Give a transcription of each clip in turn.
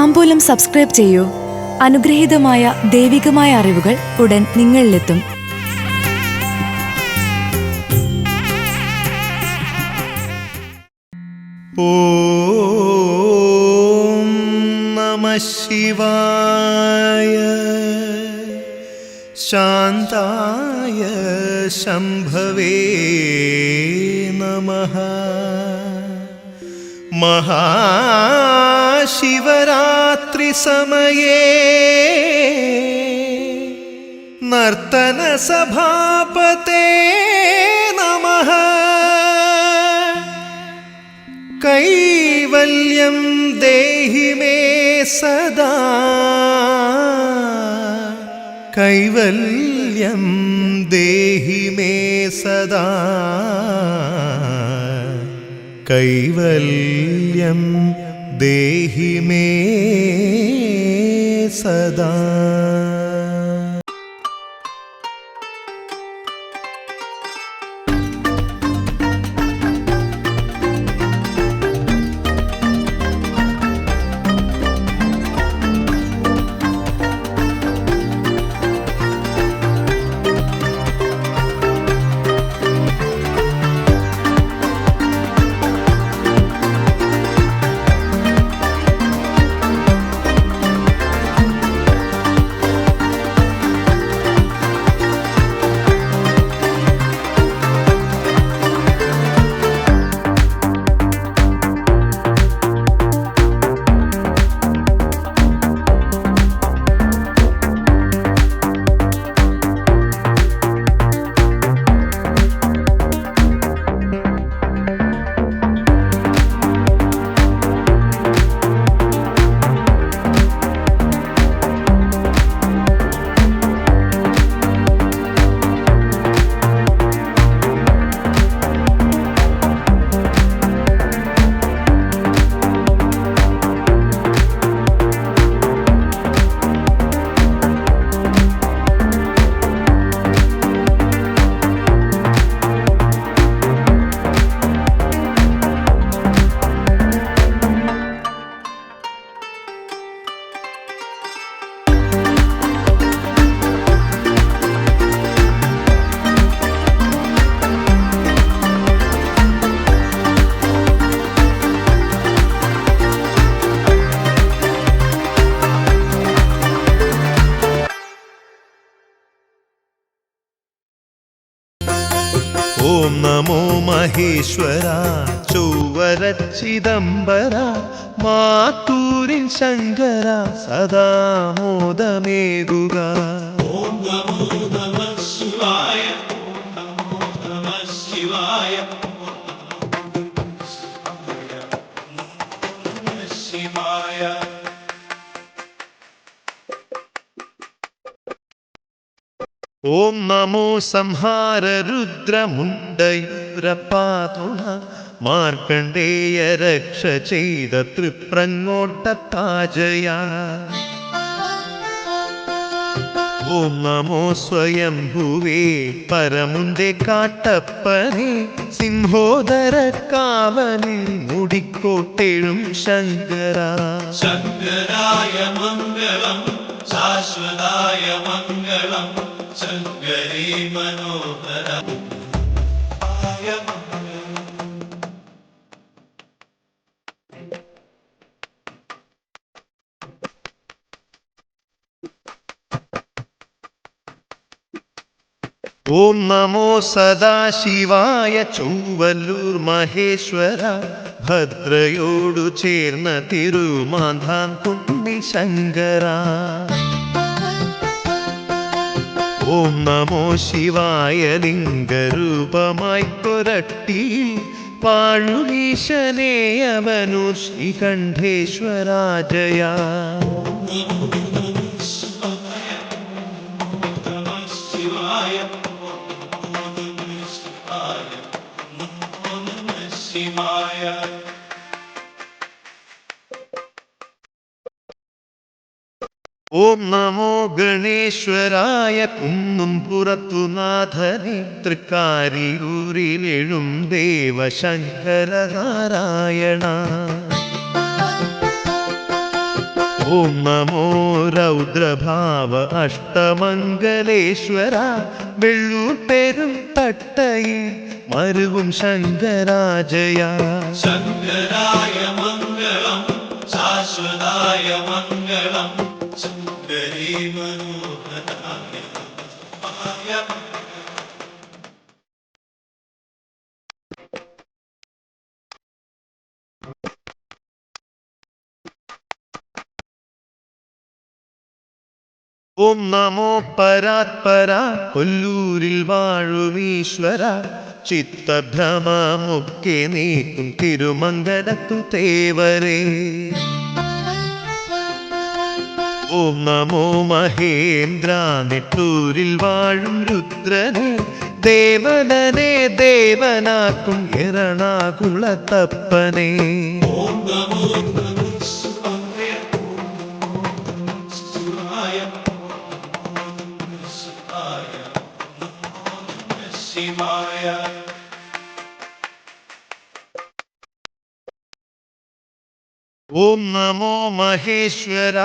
താമ്പൂലം subscribe ചെയ്യൂ. അനുഗ്രഹീതമായ ദൈവികമായ അറിവുകൾ ഉടൻ നിങ്ങളിലെത്തും. ഓം ശിവായ. ശാന്തായ ശംഭവേ നമഃ. महाशिवरात्रिसमये नर्तनसभापते नमः कैवल्यं देहि मे सदा कैवल्यं देहि मे सदा कैवल्यं ദേഹിമേ സ ഓം നമോ മഹേശ്വര ചൊവ്വര ചിദംബര മാത്തൂരിൻ ശങ്കര സദാ മോദമേകുക. ഓം നമോ സംഹാര രുദ്രമുണ്ടയുരപ്പാതുണ മാർക്കണ്ഡേയ രക്ഷ ചെയ്ത തൃപ്രങ്ങോട്ടത്താജയ. ഓം നമോ സ്വയം ഭൂവേ പരമുന്റെ കാട്ടപ്പനെ. സിംഹോദര കാവനിൽ മുടിക്കോട്ടെഴും ശങ്കര. ശങ്കരായ മംഗളം ശാശ്വതായ മംഗളം. ഓം നമോ സദാശിവായ ചൊവ്വല്ലൂർ മഹേശ്വര. ഭദ്രയോടു ചേർന്ന തിരുമാന്താൻ കുഞ്ഞി ശങ്കര ഓം നമോ ശിവായ ലിംഗരൂപമായി പുരട്ടി. പാഴുനീശനെ അവനു ശ്രീകണ്ഠേശ്വരാജയ ഓം നമോ ഗണേശ്വരായ കുന്നും പുറത്തുനാഥനെ തൃക്കാരിയൂരിലെഴും ദേവശങ്കര നാരായണ ഓം നമോ രൗദ്രഭാവ അഷ്ടമംഗലേശ്വര വെള്ളൂർ പെരും തട്ടയിൽ മരുവും ശങ്കരാജയ. ശങ്കരായ മംഗളം ശാശ്വതായ മംഗളം. ഓം നമോ പരാത്പര കൊല്ലൂരിൽ വാഴുമീശ്വര ചിത്തഭ്രമമൊക്കെ നീക്കും തിരുമംഗലത്തു തേവരേ. ഓം നമോ മഹേന്ദ്ര നെട്ടൂരിൽ വാഴും രുദ്രന് ദേവനനെ ദേവനാക്കും എറണാകുളത്തപ്പനെ. ഓം നമോ ഓം നമോ മഹേശ്വര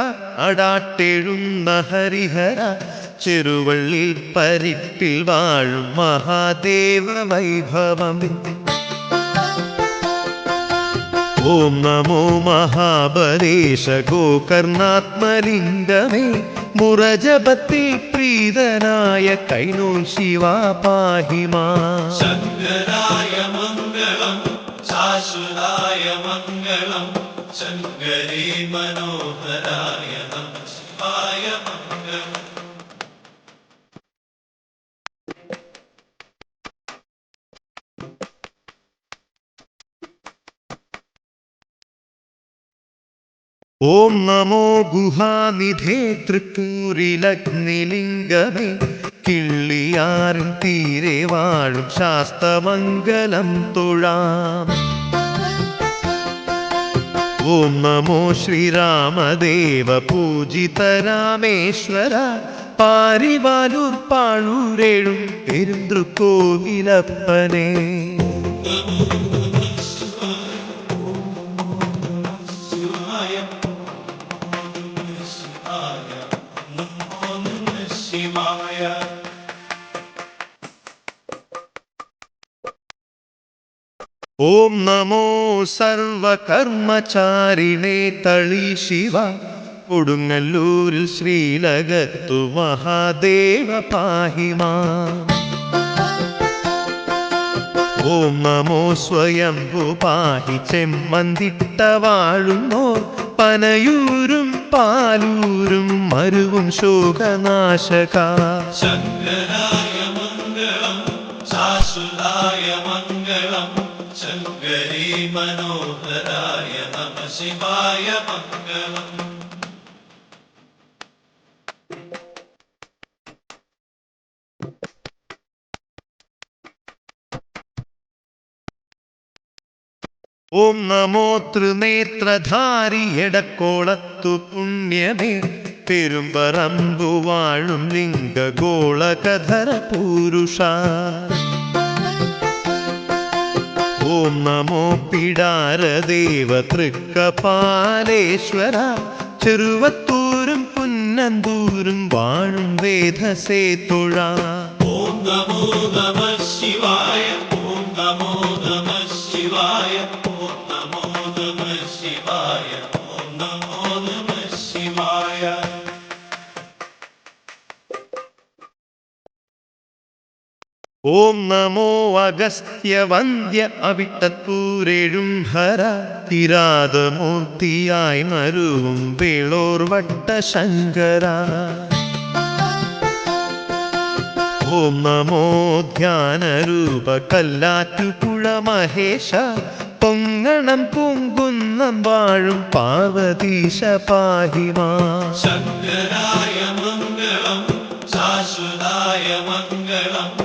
അടാട്ടെഴുന്ന ഹരിഹര ചെറുവള്ളി പരിപ്പിൽ വാഴും മഹാദേവ വൈഭവം. ഓം നമോ മഹാബലേശ ഗോകർണാത്മലിംഗമേ മുറജപത്തിൽ പ്രീതനായ കൈനൂൽ ശിവ പാഹിമാ. ശങ്കരായ മംഗളം ശാശ്വതായ മംഗളം. ഓം നമോ ഗുഹാനിധേ തൃക്കൂരിലഗ്നിലിംഗമേ. കിള്ളിയാറിൻ തീരെ വാഴും ശാസ്തമംഗലം തൊഴാം. ഓം നമോ ശ്രീരാമദേവ പൂജിത രാമേശ്വര. പാരിവാലൂർ പാഴൂരേഴും ഓം നമോ സർവകർമ്മചാരിണേ തളി ശിവ. കൊടുങ്ങല്ലൂരിൽ ശ്രീലകത്തു മഹാദേവ പാഹിമാ. ഓം നമോ സ്വയംഭു പാഹി ചെമ്മന്തിട്ട വാഴുന്നോർ. പനയൂരും പാലൂരും മരുവും ശോകനാശക. മനോഹരായ നമ ശിവായ മംഗളം. ഓം നമോ തൃനേത്രധാരി എടക്കോളത്തു പുണ്യമേ. പെരുമ്പറമ്പു വാഴും ലിംഗഗോളകധര പൂരുഷ ഓം നമോ പിടാരദേവ തൃക്കപാലേശ്വര? ചെറുവത്തൂരും പുന്നന്തൂരും വാഴും വേദസേ തുഴ. ഓം നമോ നമ ശിവായ ഓം നമോ അഗസ്ത്യ വന്ദ്യ അവിട്ടത്തൂരെഴും ഹര തിരാതമൂർത്തിയായി മരുവും വേളോർ വട്ട ശങ്കര. ഓം നമോ ധ്യാനരൂപ കല്ലാറ്റുപുഴ മഹേഷ പൊങ്ങണം പൂങ്കുന്നം വാഴും പാർവതീശ പാഹിമാ. ശങ്കരായ മംഗളം ശാശ്വതായ മംഗളം.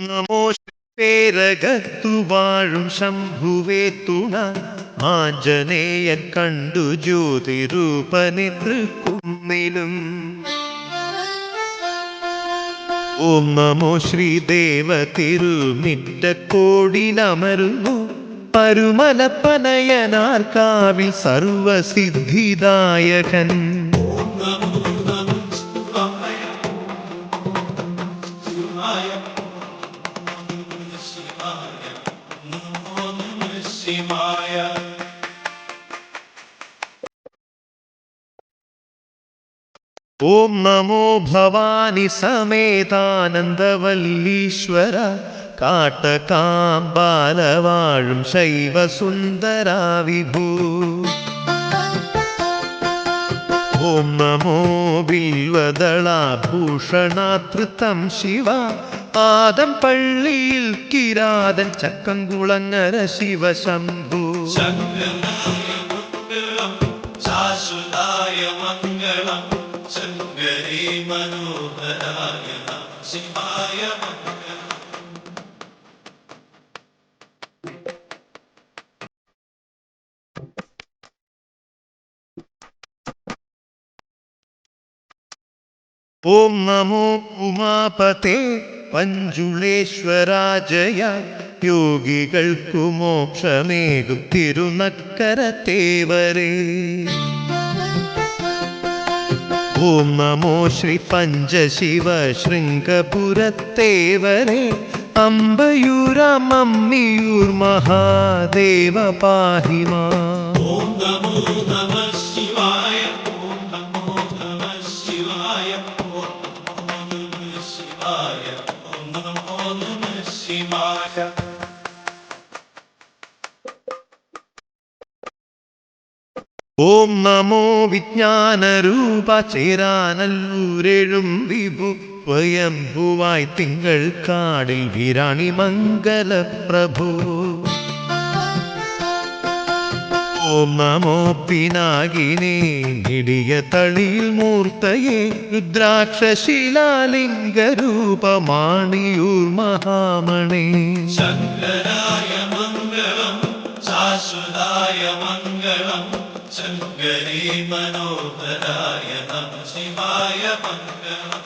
നമ പേരകത്തു ശംഭുവേ തുണ. ആഞ്ജനേയൻ കണ്ടു ജ്യോതിരൂപനെ തൃക്കുന്നിലും. ഓം നമോ ശ്രീദേവ തിരുമിറ്റക്കോടിലമരുന്നു പരുമലപ്പനയനാർ കാവിൽ സർവസിദ്ധിദായകൻ ഓം നമോ ഭവാനി സമേതാനന്ദവല്ലീശ്വര. കാട്ടകാമ്പാലവാഴും ശൈവസുന്ദര വിഭൂ ഓം നമോ ബിൽവദളാഭൂഷണാതൃതം ശിവ. പാദം പള്ളിയിൽ കിരാതൻ ചക്കംകുളങ്ങര ശിവശംഭൂ. ഓം നമോ ഉമാപതേ പഞ്ചുളേശ്വരാജയ യോഗികൾക്കു മോക്ഷമേകും തിരുനക്കരത്തേവരെ തേവരേ ഓം നമോ ശ്രീ പഞ്ചശിവ ശൃംഗപുരത്തേവരേ അമ്പയൂരമ്മിയൂർ മഹാദേവ പാഹിമാ. വിജ്ഞാനരൂപ ചേരാനല്ലൂരെഴും വിഭു സ്വയംഭുവായി തിങ്കൾ കാടിൽ വിരാണി മംഗല പ്രഭു ഓം നമോ പിനാകിനേ നിടിയ തളിയിൽ മൂർത്തയെ രുദ്രാക്ഷശിലാലിംഗരൂപമാണിയൂർ മഹാമണി. ശങ്കരായ ശങ്കരീ മനോഹരായ നമ ശിവായ മംഗളം.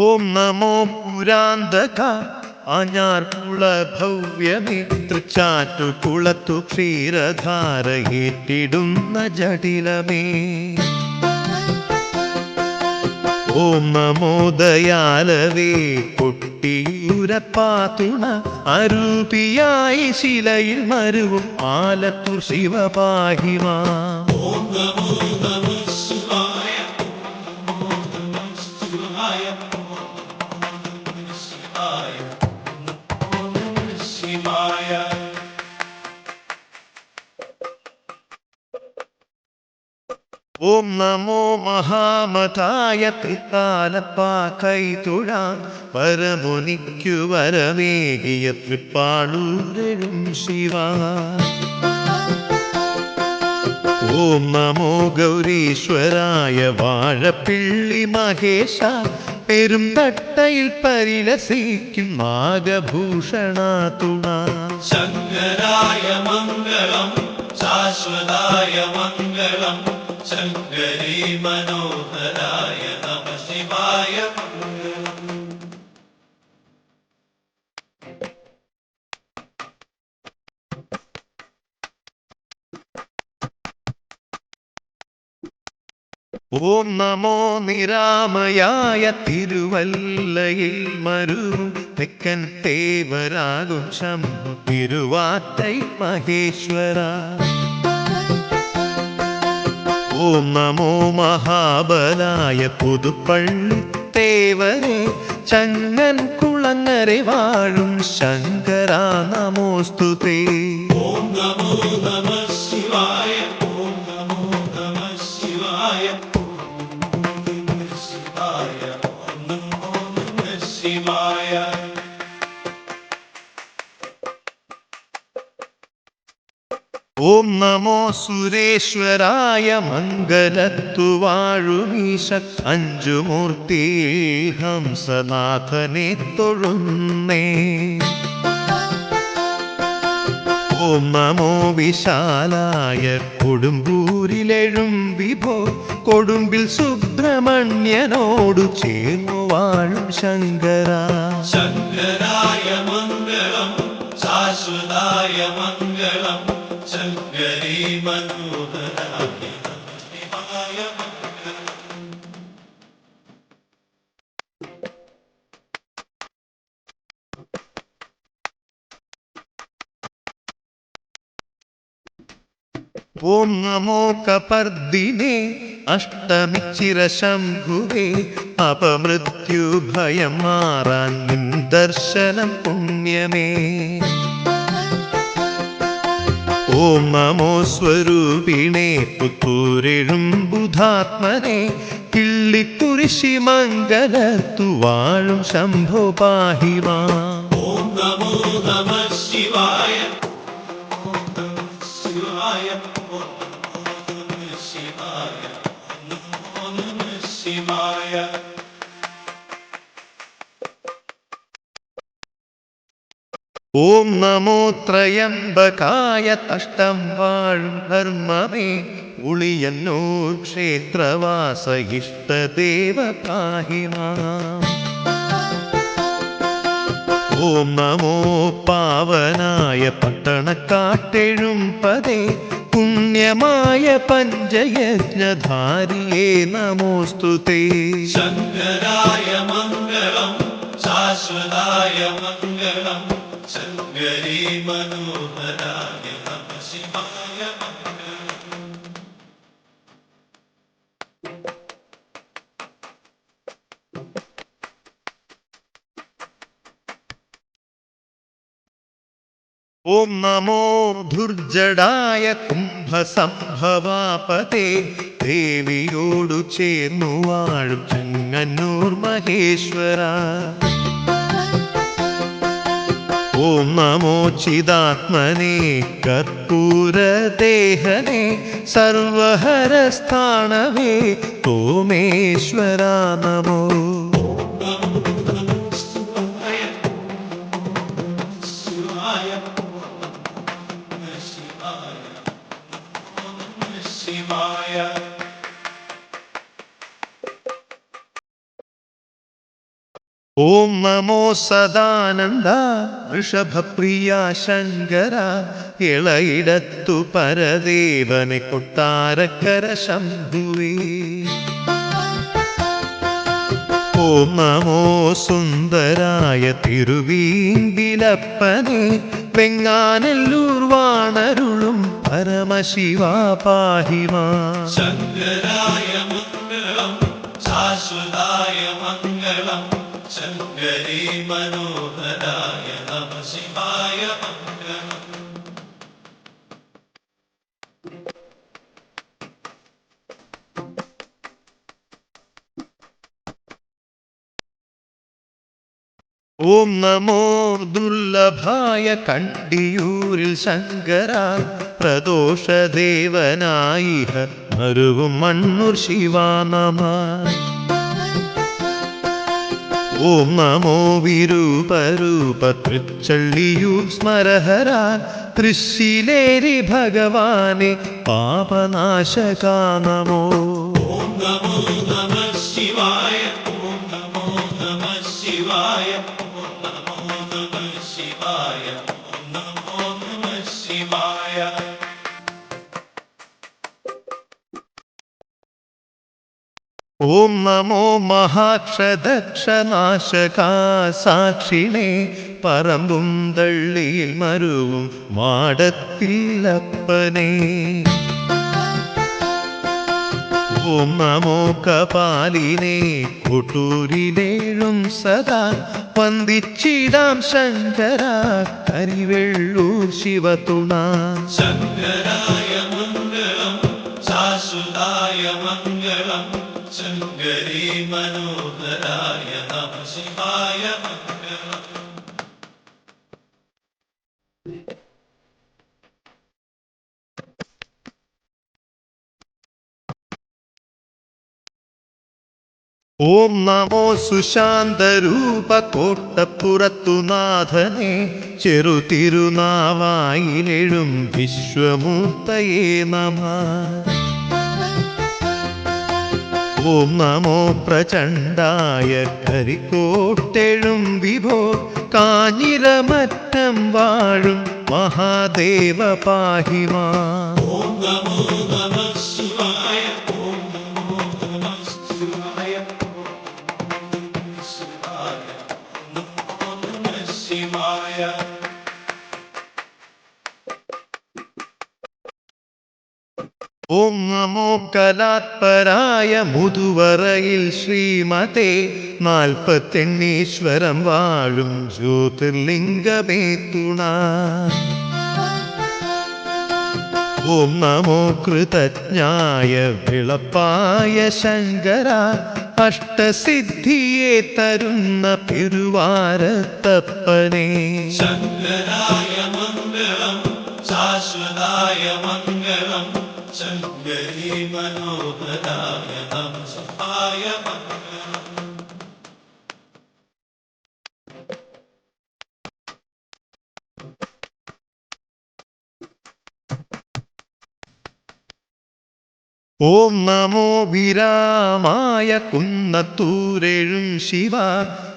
ഓം നമോ പുരാന്തക ആഞ്ഞാർക്കുള ഭവ്യമേ തൃച്ചാറ്റു കുളത്തു ക്ഷീരധാര ജടിലമേ. ഓം നമോ ദയാലവേ കൊട്ടിയൂരപ്പാത്തുണ അരൂപിയായി ശിലയിൽ മരുവും ആലത്തൂർ ശിവപാഹിമാ. ഓം നമോ മഹാമതായ തൃക്കാലപ്പാക്കൈ കൈതുഴാൻ പരമുനിക്കു വരവേകിയ തൃപ്പാളൂരും ശിവ. ഓം നമോ ഗൗരീശ്വരായ വാഴപ്പിള്ളി മഹേശ പെരും തട്ടയിൽ പരിലസിക്കും നാഗഭൂഷണ തുണ. ശങ്കരായ മംഗളം ശാശ്വതായ മംഗളം. ശങ്കരീ മനോഹരായ നമഃ ശിവായ ഓം നമോ നിരാമയായ തിരുവല്ലയിൽ മരു തെക്കൻ തേവരാകും ശംഭു. തിരുവാറ്റൈ മഹേശ്വര. ഓം നമോ മഹാബലായ പുതുപ്പള്ളി തേവരെ ചങ്ങൻ കുളങ്ങരെ വാഴും ശങ്കരാ നമോസ്തുതേ. ഓം നമോ നമഃ ശിവായ ഓം നമോ സുരേശ്വരായ മംഗലത്തുവാഴുമീശ അഞ്ചുമൂർത്തി ഹംസനാഥനെ തൊഴുന്നേ. ഓം നമോ വിശാലായ കൊടുമ്പൂരിലെഴും വിഭോ. കൊടുമ്പിൽ സുബ്രഹ്മണ്യനോടു ചേർന്നു വാഴും ശങ്കര. ശങ്കരായ മംഗളം ശാശ്വതായ മംഗളം. ഓം നമോ കപർദിനെ അഷ്ടമിച്ചിര ശംഭുവേ അപമൃത്യു ഭയം മാറാൻ ദർശനം പുണ്യമേ. ഓം നമോ സ്വരൂപിണേ പുത്തൂരെഴും ബുധാത്മനെ കിള്ളിത്തുരിശി മംഗലത്തു വാഴും ശംഭോ പാഹിമാ ഓം നമോ നമ ശിവായ ഓം നമോ ത്രയംബകായ തഷ്ടം വാഴും ധർമ്മമേ. ഉളിയന്നൂർ ക്ഷേത്രവാസ ഇഷ്ടദേവ ഓം നമോ പാവനായ പട്ടണക്കാട്ടെഴും പതേ പുണ്യമായ പഞ്ചയജ്ഞധാരിയേ നമോസ്തുതേ ശങ്കരായ മംഗളം ശാശ്വതായ മംഗളം. ഓം നമോ ദുർജടായ കുംഭസംഭവാപതേ. ദേവിയോടു ചേർന്നു വാഴും ചങ്ങന്നൂർ മഹേശ്വര. ഓം നമോ ചിദാത്മനെ കർപ്പൂരദേഹനെ സർവഹരസ്ഥാണവേ തോമേശ്വര നമോ. ഓം നമോ സദാനന്ദ ഋഷഭപ്രിയ ശങ്കര ഇളയിടത്തു പരദേവനെ കൊട്ടാരക്കര ശംഭുവേ. ഓം നമോ സുന്ദരായ തിരുവീന്തിലപ്പനെ വെങ്ങാനല്ലൂർ വാണരുളും പരമശിവ പാഹിമാ ശങ്കരായ ഓം നമോ ദുർലഭായ കണ്ടിയൂരിൽ ശങ്കര പ്രദോഷദേവനായി മരുവും മണ്ണൂർ ശിവാനമ ഓം നമോ വിരൂപരൂപ തൃച്ചള്ളിയൂർ സ്മരഹര തൃശ്ശിലേരി ഭഗവാനെ പാപനാശകാ നമോ. ഓം നമോ നമ ഓം നമോ മഹാക്ഷദക്ഷനാശകാ സാക്ഷിണേ പറമ്പും തള്ളിയിൽ മരുവും മാടത്തില്ലപ്പനേ ഓം നമോ കപാലിനെ കൊട്ടൂരിലേഴും സദാ വന്ദിച്ചിടാം ശങ്കര കരിവെള്ളൂർ ശിവതുണ ശങ്കരായ മനോഹരായ നമ ശിവായ ഓം നമോ സുശാന്തരൂപ കോട്ടപ്പുറത്തുനാഥനെ ചെറുതിരുനാവായിലെഴും വിശ്വമൂർത്തയേ നമ. ഓം നമോ പ്രചണ്ഡായ കരിക്കോട്ടെഴും വിഭോ. കാഞ്ഞിരമറ്റം വാഴും മഹാദേവ പാഹിമാ. ഓം നമോ ഓം നമോ കലാത്പരായ മുതുവറയിൽ ശ്രീമതേ നാൽപ്പത്തെണ്ണീശ്വരം വാഴും ജ്യോതിർലിംഗമേ തുണ ഓം നമോ കൃതജ്ഞായ വിളപ്പായ ശങ്കര അഷ്ടസിദ്ധിയെ തരുന്ന പിരുവാരത്തപ്പനെ ശങ്കരായ മംഗളം ശാശ്വതായ മംഗളം. ഓം നമോ വിരാമായ കുന്നത്തൂരെഴും ശിവ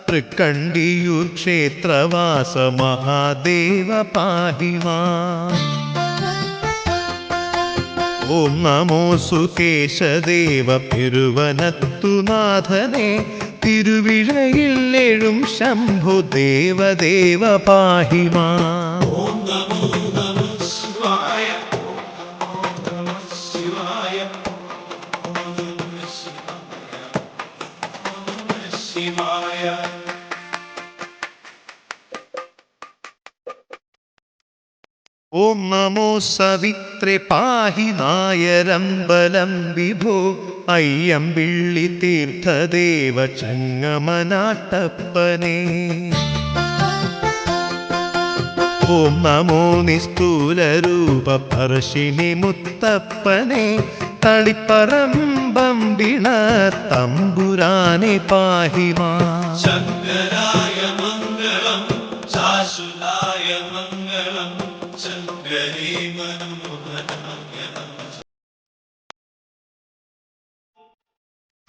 തൃക്കണ്ടിയൂർ ക്ഷേത്രവാസ മഹാദേവ പാഹിമാ. ഓം നമോ സുകേശദേവ പെരുവനത്തുനാഥനെ തിരുവിഴയിൽ എഴും ശംഭു ദേവദേവ പാഹിമാ. ഓം നമോ ഓം നമോ സവിത്രേ പാഹി നായരമ്പലം വിഭോ അയ്യം പിള്ളി തീർത്ഥദേവ ചങ്ങമനാട്ടപ്പനേ ഓം നമോ നിസ്തൂലരൂപ പർശിനി മുത്തപ്പനെ തളിപ്പറമ്പം വിണ തമ്പുരാനെ പാഹിമാ ശങ്കരായ